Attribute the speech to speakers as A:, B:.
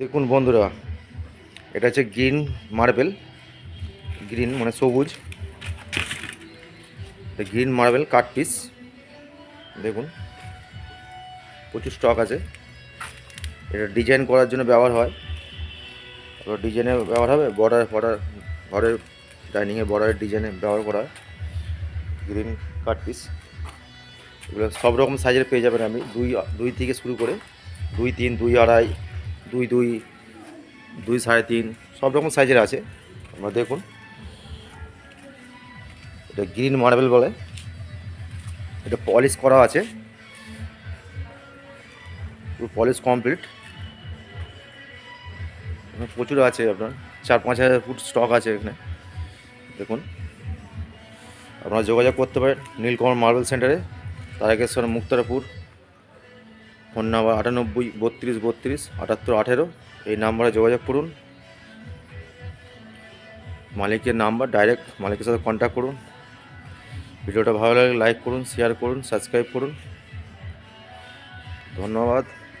A: দেখুন বন্ধুরা, এটা হচ্ছে গ্রিন মার্বেল, গ্রিন মানে সবুজ। গ্রিন মার্বেল কাঠ পিস, দেখুন, প্রচুর স্টক আছে। এটা ডিজাইন করার জন্য ব্যবহার হয়। ডিজাইনে ব্যবহার হবে বর্ডার ফর্ডার ঘরের ডাইনিংয়ে বর্ডারের ডিজাইনে ব্যবহার করা হয়। গ্রিন কাঠ পিস। এগুলো সব রকম সাইজের পেয়ে যাবেন আপনি। দুই দুই থেকে শুরু করে, দুই, তিন, দুই, আড়াই দুই দুই দুই, সাড়ে তিন, সব রকম সাইজের আছে। আপনারা দেখুন। এটা গ্রিন মার্বেল বলে। এটা পলিশ করা আছে। পলিশ কমপ্লিট প্রচুর আছে আপনার। চার, পাঁচ হাজার ফুট স্টক আছে এখানে। দেখুন। আপনারা যোগাযোগ করতে পারেন নীলকমল মার্বেল সেন্টারে তারকেশ্বর মুক্তারপুর। ফোন নাম্বার আটানব্বই, বত্রিশ বত্রিশ, আটাত্তর, আঠেরো। এই নাম্বারে যোগাযোগ করুন। মালিকের নাম্বার, ডাইরেক্ট মালিকের সাথে কন্ট্যাক্ট করুন। ভিডিওটা ভালো লাগলে লাইক করুন শেয়ার করুন সাবস্ক্রাইব করুন। ধন্যবাদ।